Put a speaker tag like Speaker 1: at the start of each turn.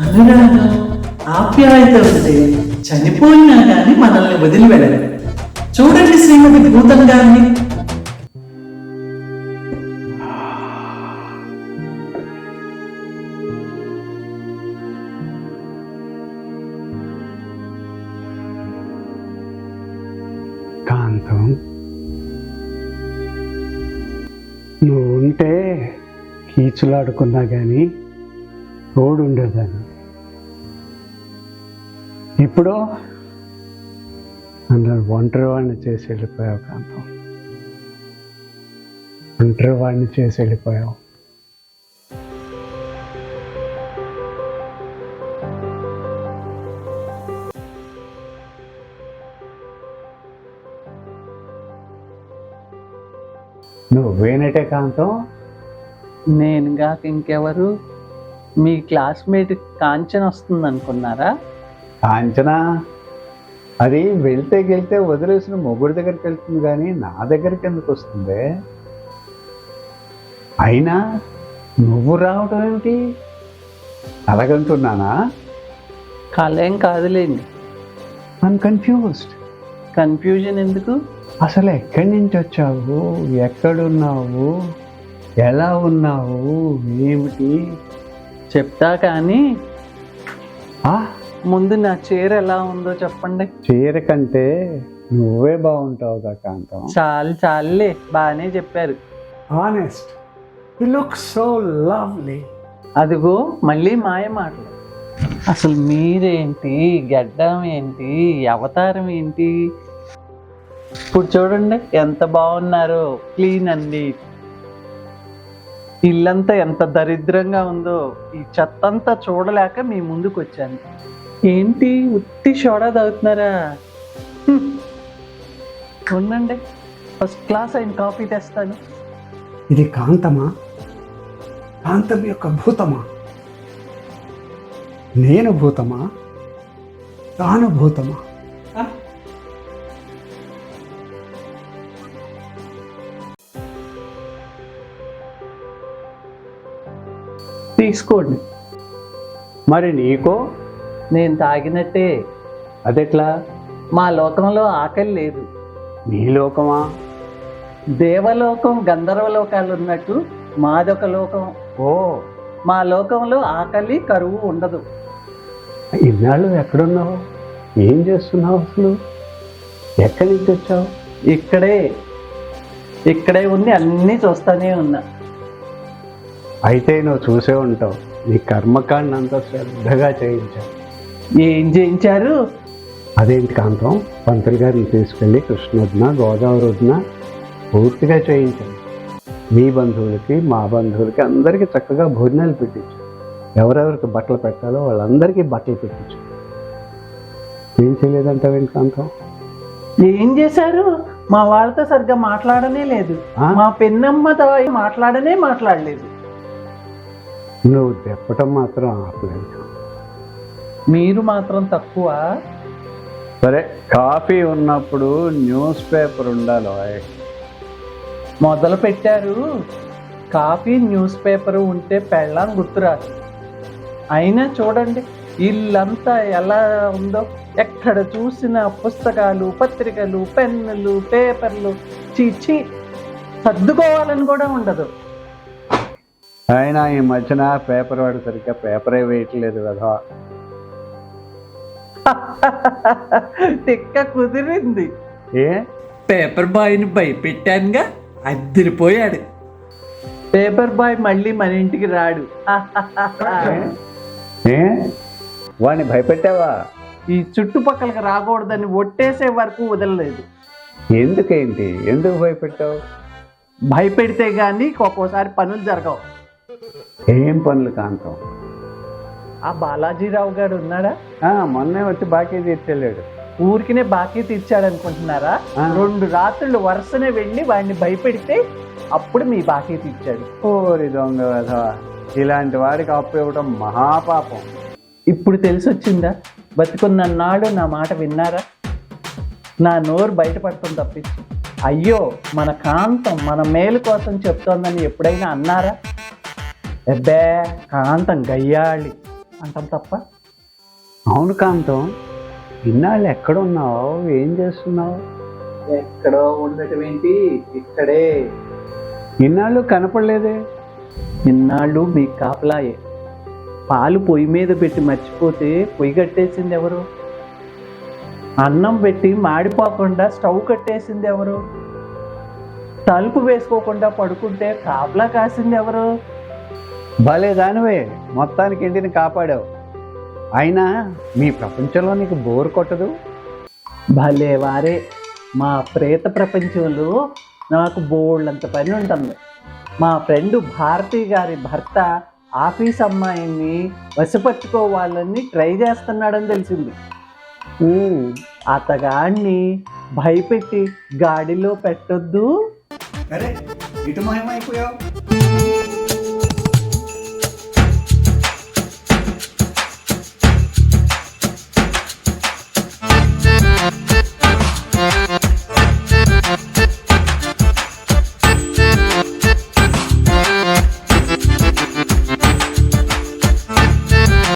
Speaker 1: అనురాగం ఆప్యాయత ఉంటే చనిపోయినా కానీ మనల్ని వదిలి వెళ్ళదు చూడండి శ్రీమతి భూతం గారిని.
Speaker 2: కాంతం నువ్వు ఉంటే కీచులాడుకున్నా కానీ తోడు ఉండేదాన్ని ఇప్పుడు నన్ను ఒంటరి వాడిని చేసి వెళ్ళిపోయావు కాంతం ఒంటరి వాడిని చేసి వెళ్ళిపోయావు నువ్వేనటే కాంతం?
Speaker 1: నేను కాక ఇంకెవరు? మీ క్లాస్మేట్ కాంచన వస్తుంది అనుకున్నారా
Speaker 2: కాంచన? అది వెళ్తే గెలితే వదిలేసిన మొగుడి దగ్గరికి వెళ్తుంది కానీ నా దగ్గరికి ఎందుకు వస్తుంది? అయినా నువ్వు రావడం ఏమిటి? అలాగంటున్నానా?
Speaker 1: కలేం కాదులేండి.
Speaker 2: ఐమ్ కన్ఫ్యూజ్డ్
Speaker 1: కన్ఫ్యూజన్ ఎందుకు?
Speaker 2: అసలు ఎక్కడి నుంచి వచ్చావు? ఎక్కడున్నావు? ఎలా ఉన్నావు? ఏమిటి?
Speaker 1: చెప్తా కానీ
Speaker 2: ఆ?
Speaker 1: ముందు నా చీర ఎలా ఉందో చెప్పండి.
Speaker 2: చీర కంటే నువ్వే బాగుంటావుగా కాంతం.
Speaker 1: చాలు చాలులే బాగానే చెప్పారు.
Speaker 2: Honest you look so lovely
Speaker 1: అదిగో మళ్ళీ మాయ మాటలు. అసలు మీరేంటి? గడ్డం ఏంటి? అవతారం ఏంటి? ఇప్పుడు చూడండి ఎంత బాగున్నారో. క్లీన్ అండి. ఇల్లంతా ఎంత దరిద్రంగా ఉందో ఈ చెత్త అంతా చూడలేక మీ ముందుకు వచ్చాను ఏంటి ఉత్తి షోడా తాగుతున్నారా? ఉండండి. ఫస్ట్ క్లాస్ అయిన కాఫీ తెస్తాను.
Speaker 2: ఇది కాంతమా? కాంతం యొక్క భూతమా? నేను భూతమా? తాను భూతమా?
Speaker 1: తీసుకోండి.
Speaker 2: మరి నీకో?
Speaker 1: నేను తాగినట్టే.
Speaker 2: అదెట్లా?
Speaker 1: మా లోకంలో ఆకలి లేదు.
Speaker 2: నీ లోకమా?
Speaker 1: దేవలోకం గంధర్వలోకాలు ఉన్నట్టు మాదొక లోకం.
Speaker 2: ఓ.
Speaker 1: మా లోకంలో ఆకలి కరువు ఉండదు.
Speaker 2: ఇన్నాళ్ళు ఎక్కడున్నావు? ఏం చేస్తున్నావు అసలు? ఎక్కడి నుంచి వచ్చావు?
Speaker 1: ఇక్కడే. ఇక్కడే ఉంది అన్నీ చూస్తానే ఉన్నా.
Speaker 2: అయితే నువ్వు చూసే ఉంటావు. నీ కర్మకాండ అంత శ్రద్ధగా చేయించావు.
Speaker 1: ఏం చేయించారు?
Speaker 2: అదేంటి కాంతం? పంతులు గారిని తీసుకెళ్ళి కృష్ణొద్దున గోదావరి వద్దున పూర్తిగా చేయించాను మీ బంధువులకి మా బంధువులకి అందరికీ చక్కగా భోజనాలు పెట్టించాను ఎవరెవరికి బట్టలు పెట్టాలో వాళ్ళందరికీ బట్టలు పెట్టించాను ఏం చేయలేదంటావేంటి కాంతం?
Speaker 1: ఏం చేశారు? మా వాళ్ళతో సరిగ్గా మాట్లాడనే లేదు? మా పెన్నమ్మతో మాట్లాడనే మాట్లాడలేదు.
Speaker 2: నువ్వు తెప్పటం మాత్రం ఆపలేదు
Speaker 1: మీరు మాత్రం తక్కువ.
Speaker 2: సరే కాఫీ ఉన్నప్పుడు న్యూస్ పేపర్ ఉండాలి.
Speaker 1: మొదలు పెట్టారు. కాఫీ న్యూస్ పేపర్ ఉంటే పెళ్ళాం గుర్తురాదు అయినా చూడండి ఇల్లంతా ఎలా ఉందో. ఎక్కడ చూసిన పుస్తకాలు పత్రికలు పెన్నులు పేపర్లు చీచి సర్దుకోవాలని కూడా ఉండదు.
Speaker 2: అయినా ఈ మధ్యన పేపర్ వాడు సరిగ్గా పేపరే వేయట్లేదు కదా
Speaker 1: తిక్క కుదిరింది.
Speaker 2: ఏ?
Speaker 1: పేపర్ బాయ్ని భయపెట్టానుగా అద్దరిపోయాడు. పేపర్ బాయ్ మళ్ళీ మన ఇంటికి రాడు.
Speaker 2: ఏ? వాడిని భయపెట్టావా?
Speaker 1: ఈ చుట్టుపక్కలకి రాకూడదని ఒట్టేసే వరకు వదలలేదు.
Speaker 2: ఎందుకేంటి? ఎందుకు భయపెట్టావు?
Speaker 1: భయపెడితే గానీ ఒక్కోసారి పనులు జరగవు.
Speaker 2: ఏం పనులు కాంతం?
Speaker 1: ఆ బాలాజీరావు గారు ఉన్నాడా?
Speaker 2: మొన్నే వచ్చి బాకీ తీర్చెళ్ళాడు
Speaker 1: ఊరికినే బాకీ తీర్చాడు అనుకుంటున్నారా. రెండు రాత్రులు వరుసనే వెళ్ళి వాడిని భయపెడితే అప్పుడు మీ బాకీ తీర్చాడు.
Speaker 2: ఓరి దొంగ వెధవా ఇలాంటి వాడికి అప్పు ఇవ్వడం మహాపాపం.
Speaker 1: ఇప్పుడు తెలిసి వచ్చిందా బతుకున్న నాడు నా మాట విన్నారా? నా నోరు బయటపడుతుంది తప్పించి. అయ్యో మన కాంతం మన మేలు కోసం చెప్తోందని ఎప్పుడైనా అన్నారా? ఎబ్బే కాంతం గయ్యాళి అంటాం తప్ప.
Speaker 2: అవును కాంతం ఇన్నాళ్ళు ఎక్కడున్నావు ఏం చేస్తున్నావు?
Speaker 1: ఎక్కడో ఉండటం ఏంటి? ఇక్కడే.
Speaker 2: ఇన్నాళ్ళు కనపడలేదే?
Speaker 1: ఇన్నాళ్ళు మీ కాపలాయే. పాలు పొయ్యి మీద పెట్టి మర్చిపోతే పొయ్యి కట్టేసింది ఎవరు? అన్నం పెట్టి మాడిపోకుండా స్టవ్ కట్టేసింది ఎవరు? తలుపు వేసుకోకుండా పడుకుంటే కాపలా కాసింది ఎవరు?
Speaker 2: భలే దానివే. మొత్తానికి ఇంటిని కాపాడావు. అయినా మీ ప్రపంచంలో నీకు బోర్ కొట్టదు?
Speaker 1: భలే వారే. మా ప్రేత ప్రపంచంలో నాకు బోల్డంత పని ఉంటుంది. మా ఫ్రెండ్ భారతి గారి భర్త ఆఫీస్ అమ్మాయిని వశపట్టుకోవాలని ట్రై చేస్తున్నాడని తెలిసింది. అతగాడిని భయపెట్టి గాడిలో పెట్టొద్దు.
Speaker 2: అరే ఇటు మహిమైపోయావు